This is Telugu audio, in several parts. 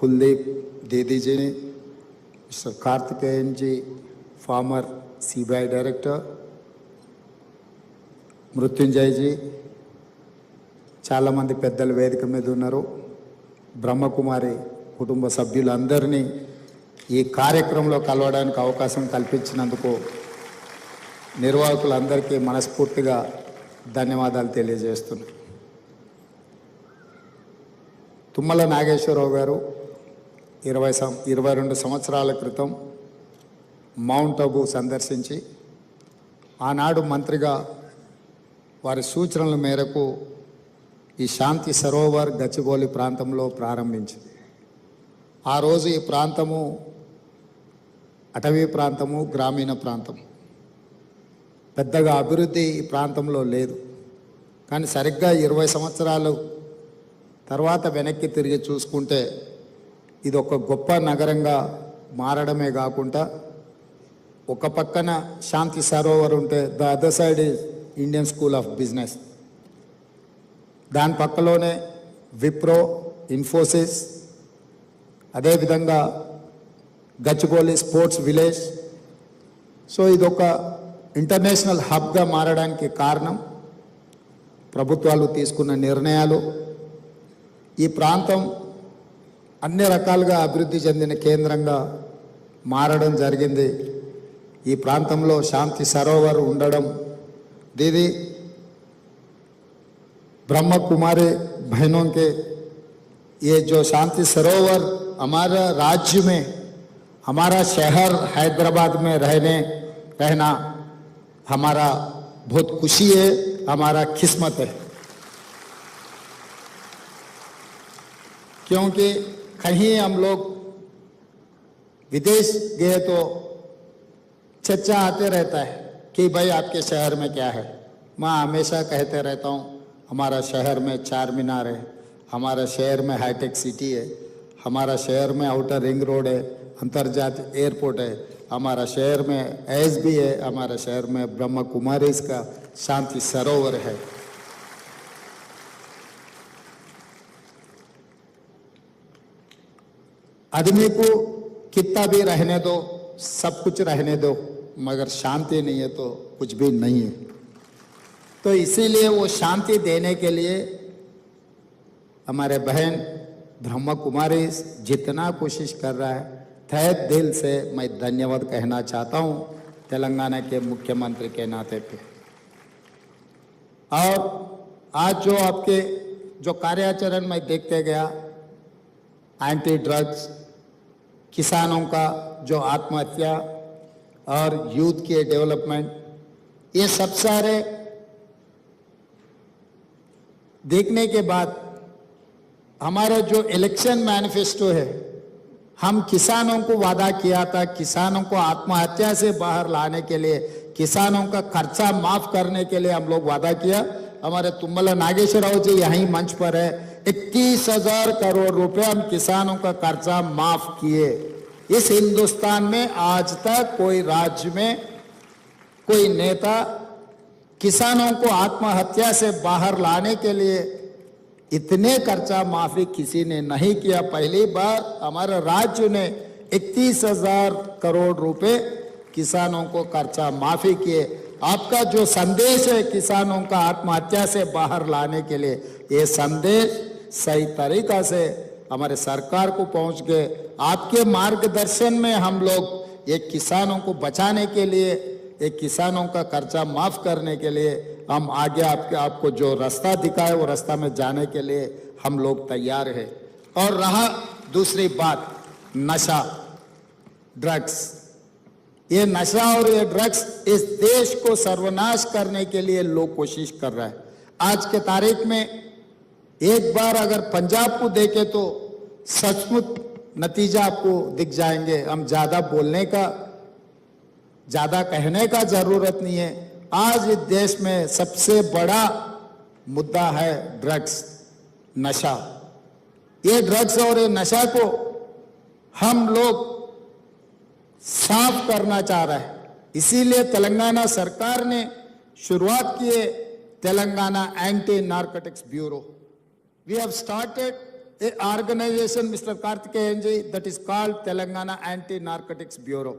कुलदीप दीदी जी ने mister Karthikeyan ji former CBI director Mrutyunjay ji చాలామంది పెద్దలు వేదిక మీద ఉన్నారు బ్రహ్మకుమారి కుటుంబ సభ్యులందరినీ ఈ కార్యక్రమంలో కలవడానికి అవకాశం కల్పించినందుకు నిర్వాహకులందరికీ మనస్ఫూర్తిగా ధన్యవాదాలు తెలియజేస్తున్నాను తుమ్మల నాగేశ్వరరావు గారు ఇరవై సం ఇరవై రెండు సంవత్సరాల క్రితం మౌంట్ అబు సందర్శించి ఆనాడు మంత్రిగా వారి సూచనల మేరకు ఈ శాంతి సరోవర్ గచ్చిబౌలి ప్రాంతంలో ప్రారంభించింది. ఆ రోజు ఈ ప్రాంతము అటవీ ప్రాంతము గ్రామీణ ప్రాంతం. పెద్దగా అభివృద్ధి ఈ ప్రాంతంలో లేదు. కానీ సరిగ్గా ఇరవై సంవత్సరాలు తర్వాత వెనక్కి తిరిగి చూసుకుంటే ఇది ఒక గొప్ప నగరంగా మారడమే కాకుండా ఒక పక్కన శాంతి సరోవర్ ఉంటే the other side is Indian school of business. దాని పక్కలోనే విప్రో ఇన్ఫోసిస్ అదేవిధంగా గచ్చిబౌలి స్పోర్ట్స్ విలేజ్. సో ఇది ఒక ఇంటర్నేషనల్ హబ్గా మారడానికి కారణం. ప్రభుత్వాలు తీసుకున్న నిర్ణయాలు. ఈ ప్రాంతం అన్ని రకాలుగా అభివృద్ధి చెందిన కేంద్రంగా మారడం జరిగింది ఈ ప్రాంతంలో శాంతి సరోవర్ ఉండడం దీది ब्रह्म कुमारी बहनों के ये जो शांति सरोवर हमारा राज्य में हमारा शहर हैदराबाद में रहने रहना हमारा बहुत खुशी है हमारा किस्मत है क्योंकि कहीं हम लोग विदेश गए तो चर्चा आते रहता है कि भाई आपके शहर में क्या है। मैं हमेशा कहते रहता हूँ, हमारा शहर में चार मीनार है, हमारा शहर में हाईटेक सिटी है, हमारा शहर में आउटर रिंग रोड है अंतर्जातीय एयरपोर्ट है, हमारा शहर में एस भी है, हमारा शहर में ब्रह्म कुमारी इसका शांति सरोवर है। आदमी को कितना भी रहने दो, सब कुछ रहने दो, मगर शांति नहीं है तो कुछ भी नहीं है। तो इसीलिए वो शांति देने के लिए हमारे बहन ब्रह्म कुमारी जितना कोशिश कर रहा है, तहे दिल से मैं धन्यवाद कहना चाहता हूँ तेलंगाना के मुख्यमंत्री के नाते पे। और आज जो आपके जो कार्याचरण में देखते गया एंटी ड्रग्स किसानों का जो आत्महत्या और यूथ के डेवलपमेंट, ये सब सारे देखने के बाद हमारा जो इलेक्शन मैनिफेस्टो है, हम किसानों को वादा किया था, किसानों को आत्महत्या से बाहर लाने के लिए, किसानों का खर्चा माफ़ करने के लिए हम लोग वादा किया। हमारे तुम्बला नागेश्वर राव जी यहीं मंच पर है। इक्कीस हज़ार करोड़ रुपए हम किसानों का कर्जा माफ़ किए। इस हिंदुस्तान में आज तक कोई राज्य में कोई नेता किसानों को आत्महत्या से बाहर लाने के लिए इतने कर्जा माफ़ी किसी ने नहीं किया। पहली बार हमारे राज्य ने इकतीस हज़ार करोड़ रुपए किसानों को कर्जा माफ़ी किए। आपका जो संदेश है किसानों का आत्महत्या से बाहर लाने के लिए, ये संदेश सही तरीका से हमारे सरकार को पहुँच गए। आपके मार्गदर्शन में हम लोग ये किसानों को बचाने के लिए, एक किसानों का खर्चा माफ़ करने के लिए, हम आगे आपके, आपको जो रास्ता दिखाए वो रास्ता में जाने के लिए हम लोग तैयार है। और रहा दूसरी बात, नशा, ड्रग्स। ये नशा और ये ड्रग्स इस देश को सर्वनाश करने के लिए लोग कोशिश कर रहे हैं। आज के तारीख में एक बार अगर पंजाब को देखे तो सचमुच नतीजा आपको दिख जाएँगे। हम ज़्यादा बोलने का, ज़्यादा कहने का ज़रूरत नहीं है। आज इस देश में सबसे बड़ा मुद्दा है ड्रग्स, नशा। ये ड्रग्स और ये नशा को हम लोग साफ़ करना चाह रहे हैं। इसीलिए तेलंगाना सरकार ने शुरुआत किए Telangana anti narcotics bureau. we have started an organization, Mr. Kartikeyanji, that is called Telangana Anti-Narcotics Bureau.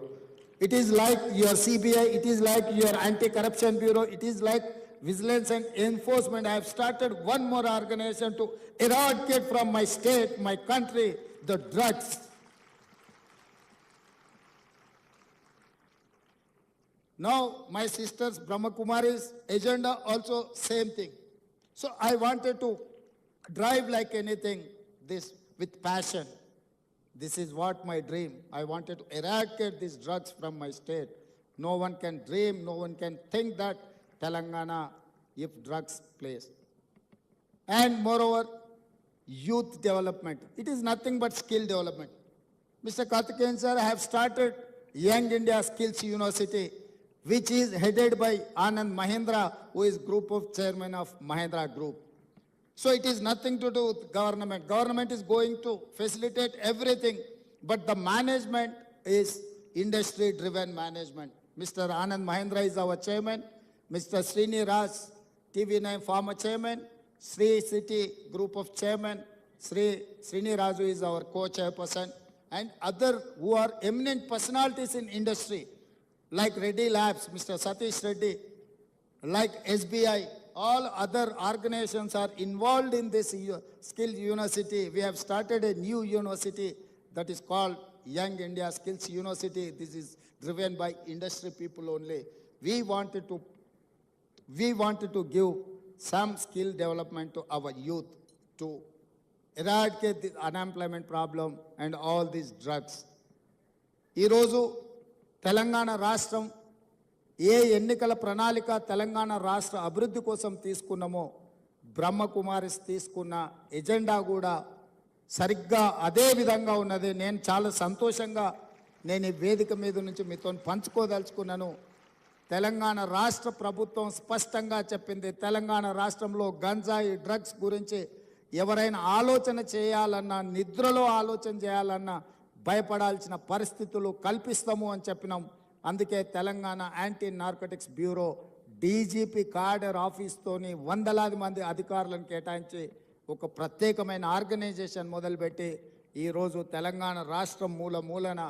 It is like your CBI, it is like your Anti-Corruption Bureau, it is like Vigilance and Enforcement. I have started one more organization to eradicate from my state, my country, the drugs. Now, my sister's Brahma Kumari's agenda also same thing. So I wanted to drive like anything, this with passion. This is what my dream. I wanted to eradicate these drugs from my state. No one can dream, no one can think that Telangana, if drugs place. And moreover, youth development. It is nothing but skill development. Mr. Karthikeyan sir, I have started Young India Skills University, which is headed by Anand Mahindra, who is group of chairman of Mahindra Group. So it is nothing to do with government. Government is going to facilitate everything, but the management is industry-driven management. Mr. Anand Mahindra is our chairman. Mr. Srini Raj, TV9 former chairman. Sri City Group of chairman. Sri Srini Raju is our co-chairperson. And other who are eminent personalities in industry, like Reddy Labs, Mr. Satish Reddy, like SBI, all other organizations are involved in this u- Skills University. We have started a new university that is called Young India Skills University. This is driven by industry people only. We wanted to, we wanted to give some skill development to our youth to eradicate the unemployment problem and all these drugs. ఈరోజు తెలంగాణ రాష్ట్రం ఏ ఎన్నికల ప్రణాళిక తెలంగాణ రాష్ట్ర అభివృద్ధి కోసం తీసుకున్నామో బ్రహ్మకుమారిస్ తీసుకున్న ఎజెండా కూడా సరిగ్గా అదే విధంగా ఉన్నది. నేను చాలా సంతోషంగా నేను ఈ వేదిక మీద నుంచి మీతో పంచుకోదలుచుకున్నాను. తెలంగాణ రాష్ట్ర ప్రభుత్వం స్పష్టంగా చెప్పింది తెలంగాణ రాష్ట్రంలో గంజాయి డ్రగ్స్ గురించి ఎవరైనా ఆలోచన చేయాలన్నా నిద్రలో ఆలోచన చేయాలన్నా భయపడాల్సిన పరిస్థితులు కల్పిస్తాము అని చెప్పినాం. అందుకే Telangana anti narcotics bureau DGP cadre ఆఫీస్తోని వందలాది మంది అధికారులను కేటాయించి ఒక ప్రత్యేకమైన ఆర్గనైజేషన్ మొదలుపెట్టి ఈరోజు తెలంగాణ రాష్ట్రం మూల మూలన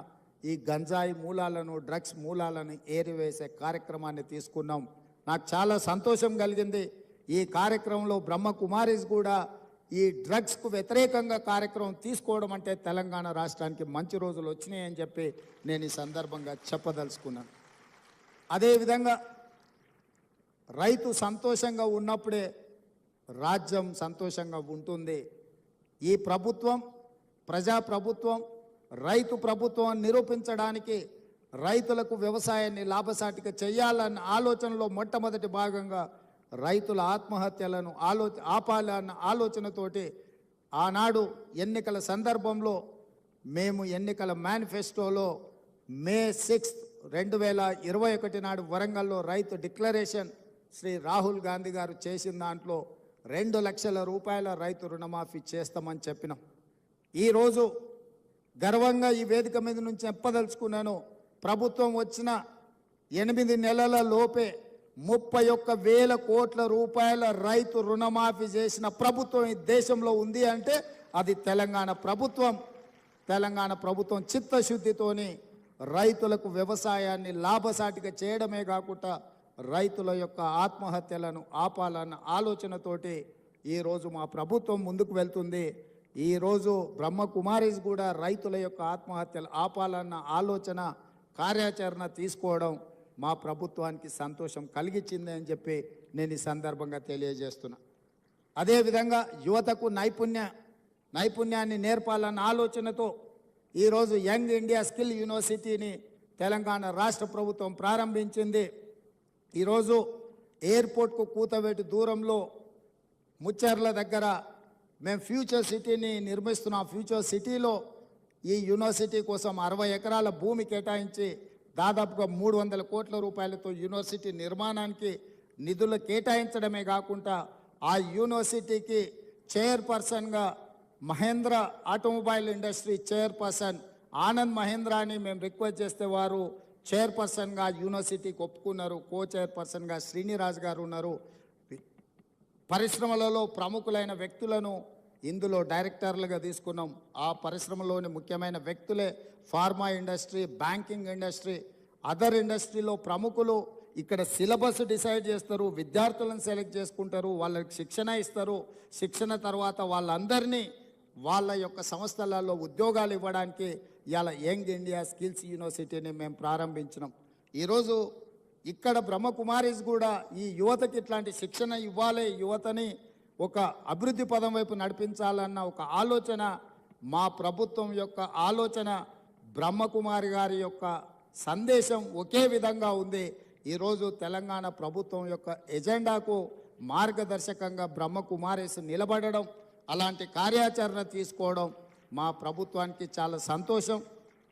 ఈ గంజాయి మూలాలను డ్రగ్స్ మూలాలను ఏరివేసే కార్యక్రమాన్ని తీసుకున్నాం. నాకు చాలా సంతోషం కలిగింది. ఈ కార్యక్రమంలో బ్రహ్మ కుమారీస్ కూడా ఈ డ్రగ్స్కు వ్యతిరేకంగా కార్యక్రమం తీసుకోవడం అంటే తెలంగాణ రాష్ట్రానికి మంచి రోజులు వచ్చినాయని చెప్పి నేను ఈ సందర్భంగా చెప్పదలుచుకున్నాను. అదేవిధంగా రైతు సంతోషంగా ఉన్నప్పుడే రాజ్యం సంతోషంగా ఉంటుంది. ఈ ప్రభుత్వం ప్రజా ప్రభుత్వం రైతు ప్రభుత్వం నిరూపించడానికి రైతులకు వ్యవసాయాన్ని లాభసాటిగా చేయాలన్న ఆలోచనలో మొట్టమొదటి భాగంగా రైతుల ఆత్మహత్యలను ఆలో ఆపాలన్న ఆలోచనతోటి ఆనాడు ఎన్నికల సందర్భంలో మేము ఎన్నికల మేనిఫెస్టోలో మే సిక్స్త్ రెండు వేల ఇరవై ఒకటి నాడు వరంగల్లో రైతు డిక్లరేషన్ శ్రీ రాహుల్ గాంధీ గారు చేసిన దాంట్లో రెండు లక్షల రూపాయల రైతు రుణమాఫీ చేస్తామని చెప్పినాం. ఈరోజు గర్వంగా ఈ వేదిక మీద నుంచి చెప్పదలుచుకున్నాను ప్రభుత్వం వచ్చిన ఎనిమిది నెలల లోపే ముప్పై ఒక్క వేల కోట్ల రూపాయల రైతు రుణమాఫీ చేసిన ప్రభుత్వం ఈ దేశంలో ఉంది అంటే అది తెలంగాణ ప్రభుత్వం. తెలంగాణ ప్రభుత్వం చిత్తశుద్ధితోని రైతులకు వ్యవసాయాన్ని లాభసాటిగా చేయడమే కాకుండా రైతుల యొక్క ఆత్మహత్యలను ఆపాలన్న ఆలోచనతోటి ఈరోజు మా ప్రభుత్వం ముందుకు వెళ్తుంది. ఈరోజు బ్రహ్మకుమారీస్ కూడా రైతుల యొక్క ఆత్మహత్యలు ఆపాలన్న ఆలోచన కార్యాచరణ తీసుకోవడం మా ప్రభుత్వానికి సంతోషం కలిగించింది అని చెప్పి నేను ఈ సందర్భంగా తెలియజేస్తున్నా. అదేవిధంగా యువతకు నైపుణ్య నైపుణ్యాన్ని నేర్పాలన్న ఆలోచనతో ఈరోజు యంగ్ ఇండియా స్కిల్ యూనివర్సిటీని తెలంగాణ రాష్ట్ర ప్రభుత్వం ప్రారంభించింది. ఈరోజు ఎయిర్పోర్ట్కు కూతవేటు దూరంలో ముచ్చర్ల దగ్గర మేము ఫ్యూచర్ సిటీని నిర్మిస్తున్నాం. ఫ్యూచర్ సిటీలో ఈ యూనివర్సిటీ కోసం అరవై ఎకరాల భూమి కేటాయించి దాదాపుగా మూడు వందల కోట్ల రూపాయలతో యూనివర్సిటీ నిర్మాణానికి నిధులు కేటాయించడమే కాకుండా ఆ యూనివర్సిటీకి చైర్పర్సన్గా Mahindra automobile industry chairperson Anand మహేంద్రాని మేము రిక్వెస్ట్ చేస్తే వారు చైర్పర్సన్గా యూనివర్సిటీకి ఒప్పుకున్నారు కో చైర్పర్సన్గా శ్రీనిరాజ్ గారు ఉన్నారు. పరిశ్రమలలో ప్రముఖులైన వ్యక్తులను ఇందులో డైరెక్టర్లుగా తీసుకున్నాం. ఆ పరిశ్రమలోని ముఖ్యమైన వ్యక్తులే pharma industry banking industry other ఇండస్ట్రీలో ప్రముఖులు. ఇక్కడ సిలబస్ డిసైడ్ చేస్తారు విద్యార్థులను సెలెక్ట్ చేసుకుంటారు వాళ్ళకి శిక్షణ ఇస్తారు. శిక్షణ తర్వాత వాళ్ళందరినీ వాళ్ళ యొక్క సంస్థలలో ఉద్యోగాలు ఇవ్వడానికి ఇలా యంగ్ ఇండియా స్కిల్స్ యూనివర్సిటీని మేము ప్రారంభించినాం. ఈరోజు ఇక్కడ బ్రహ్మకుమారీస్ కూడా ఈ యువతకి ఇట్లాంటి శిక్షణ ఇవ్వాలి యువతని ఒక అభివృద్ధి పదం వైపు నడిపించాలన్న ఒక ఆలోచన మా ప్రభుత్వం యొక్క ఆలోచన బ్రహ్మకుమారి గారి యొక్క సందేశం ఒకే విధంగా ఉంది. ఈరోజు తెలంగాణ ప్రభుత్వం యొక్క ఎజెండాకు మార్గదర్శకంగా బ్రహ్మకుమారేసి నిలబడడం అలాంటి కార్యాచరణ తీసుకోవడం మా ప్రభుత్వానికి చాలా సంతోషం.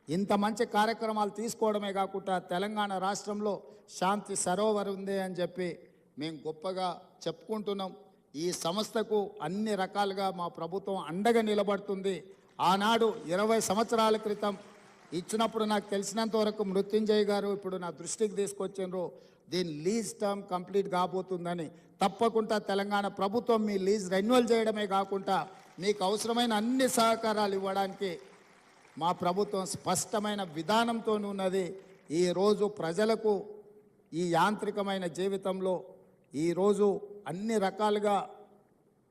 ఇంత మంచి కార్యక్రమాలు తీసుకోవడమే కాకుండా తెలంగాణ రాష్ట్రంలో శాంతి సరోవర్ ఉంది అని చెప్పి మేము గొప్పగా చెప్పుకుంటున్నాం. ఈ సంస్థకు అన్ని రకాలుగా మా ప్రభుత్వం అండగా నిలబడుతుంది. ఆనాడు ఇరవై సంవత్సరాల క్రితం ఇచ్చినప్పుడు నాకు తెలిసినంత వరకు మృత్యుంజయ్ గారు ఇప్పుడు నా దృష్టికి తీసుకొచ్చిండ్రు. దీని లీజ్ టర్మ్ కంప్లీట్ కాబోతుందని. తప్పకుండా తెలంగాణ ప్రభుత్వం మీ లీజ్ రెన్యువల్ చేయడమే కాకుండా మీకు అవసరమైన అన్ని సహకారాలు ఇవ్వడానికి మా ప్రభుత్వం స్పష్టమైన విధానంతో ఉన్నది. ఈరోజు ప్రజలకు ఈ యాంత్రికమైన జీవితంలో ఈరోజు అన్ని రకాలుగా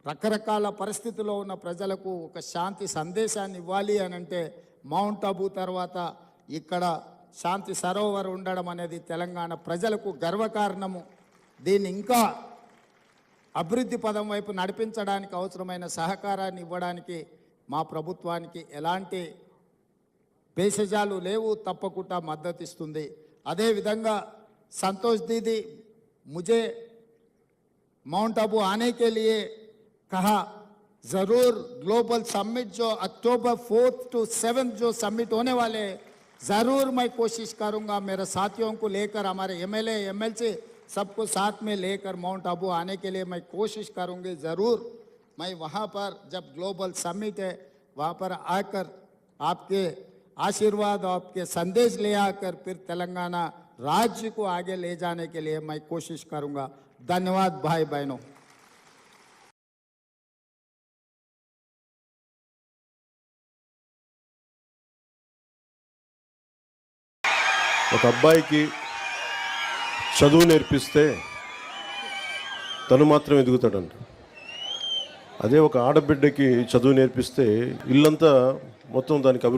రకరకాల పరిస్థితుల్లో ఉన్న ప్రజలకు ఒక శాంతి సందేశాన్ని ఇవ్వాలి అని అంటే మౌంట్ అబూ తర్వాత ఇక్కడ శాంతి సరోవర్ ఉండడం అనేది తెలంగాణ ప్రజలకు గర్వకారణము. దీన్ని ఇంకా అభివృద్ధి పదం వైపు నడిపించడానికి అవసరమైన సహకారాన్ని ఇవ్వడానికి మా ప్రభుత్వానికి ఎలాంటి భేషజాలు లేవు తప్పకుండా మద్దతు ఇస్తుంది అదేవిధంగా సంతోష్ దీది ముజే माउंट आबू आने के लिए कहा, ज़रूर ग्लोबल समिट जो अक्टूबर फोर्थ टू सेवेंथ जो समिट होने वाले हैं, ज़रूर मैं कोशिश करूँगा मेरे साथियों को लेकर, हमारे एमएलए एमएलसी सबको साथ में लेकर माउंट आबू आने के लिए मैं कोशिश करूँगी, ज़रूर मैं वहाँ पर जब ग्लोबल समिट है, वहाँ पर आकर आपके आशीर्वाद, आपके संदेश ले आकर फिर तेलंगाना राज्य को आगे ले जाने के लिए मैं कोशिश करूंगा धन्यवाद भाई बहनों ఒక అబ్బాయికి చదువు నేర్పిస్తే తను మాత్రం ఎదుగుతాడంట అదే ఒక ఆడబిడ్డకి చదువు నేర్పిస్తే ఇల్లంతా మొత్తం దానికి అభివృద్ధి